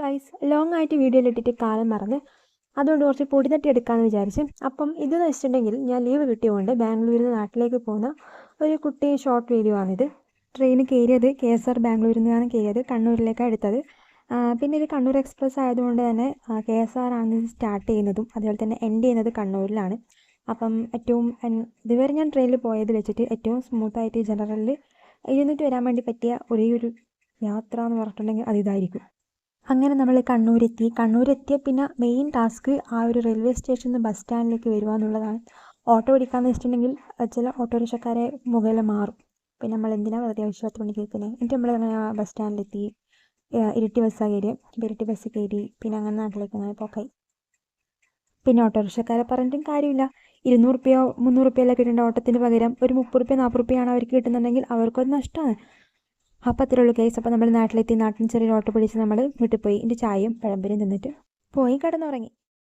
Guys long ആയിട്ട് വീഡിയോയിൽ ഇട്ടിട്ട് കാലം മറന്ന് അതുകൊണ്ട് കുറച്ച് പൊടി തട്ടി എടുക്കാമെന്ന് വിചാരിച്ച്. അപ്പം ഇതെന്ന് വെച്ചിട്ടുണ്ടെങ്കിൽ ഞാൻ ലീവ് കിട്ടിയതുകൊണ്ട് ബാംഗ്ലൂരിൽ നിന്ന് നാട്ടിലേക്ക് പോകുന്ന ഒരു കുട്ടി ഷോർട്ട് വീഡിയോ ആണിത്. ട്രെയിൻ കയറിയത് കെ എസ് ആർ ബാംഗ്ലൂരിൽ നിന്നാണ് കയറിയത്. കണ്ണൂരിലേക്കാണ് എടുത്തത്. പിന്നെ ഇത് കണ്ണൂർ എക്സ്പ്രസ് ആയതുകൊണ്ട് തന്നെ കെ എസ് ആർ ആണ് സ്റ്റാർട്ട് ചെയ്യുന്നതും അതുപോലെ തന്നെ എൻഡ് ചെയ്യുന്നത് കണ്ണൂരിലാണ്. അപ്പം ഏറ്റവും ഇതുവരെ ഞാൻ ട്രെയിനിൽ പോയതിൽ വെച്ചിട്ട് ഏറ്റവും സ്മൂത്തായിട്ട് ജനറലിൽ ഇരുന്നിട്ട് വരാൻ വേണ്ടി പറ്റിയ ഒരേ ഒരു യാത്ര എന്ന് പറഞ്ഞിട്ടുണ്ടെങ്കിൽ അത് ഇതായിരിക്കും. അങ്ങനെ നമ്മൾ കണ്ണൂരെത്തി. കണ്ണൂരെത്തിയ പിന്നെ മെയിൻ ടാസ്ക് ആ ഒരു റെയിൽവേ സ്റ്റേഷനിൽ നിന്ന് ബസ് സ്റ്റാൻഡിലേക്ക് വരിക എന്നുള്ളതാണ്. ഓട്ടോ പിടിക്കാന്ന് വെച്ചിട്ടുണ്ടെങ്കിൽ ചില ഓട്ടോറിക്ഷക്കാരെ മുകളിൽ മാറും. പിന്നെ നമ്മൾ എന്തിനാണ് വെറുതെ ആവശ്യം പത്ത് മണിക്ക് കേൾക്കുന്നത് എന്നിട്ട് നമ്മൾ ബസ് സ്റ്റാൻഡിലെത്തി ഇരട്ടി ഇരിട്ടി ബസ്സാണ് കയറി. അപ്പോൾ ഇരിട്ടി ബസ് കയറി. പിന്നെ അങ്ങനെ നാട്ടിലേക്ക് അങ്ങനെ പോക്കായി. പിന്നെ ഓട്ടോറിക്ഷക്കാരെ പറഞ്ഞിട്ടും കാര്യമില്ല. ഇരുന്നൂറ് റുപ്യോ മുന്നൂറ് റുപ്യയെല്ലാം കിട്ടേണ്ട ഓട്ടത്തിന് പകരം ഒരു മുപ്പത് റുപ്യ നാൽപ്പത് റുപ്യാണ് അവർക്ക് കിട്ടുന്നുണ്ടെങ്കിൽ അവർക്കത് നഷ്ടമാണ് അപ്പോൾ അത്രേ ഉള്ളൂ കേസ് അപ്പോൾ നമ്മൾ നാട്ടിലെത്തി നാട്ടിൽ ചെറിയൊരു ഓട്ടോ പിടിച്ച് നമ്മൾ വീട്ടിൽ പോയി. എന്റെ ചായയും പഴംപൊരിയും തിന്നിട്ട് പോയി കിടന്നുറങ്ങി.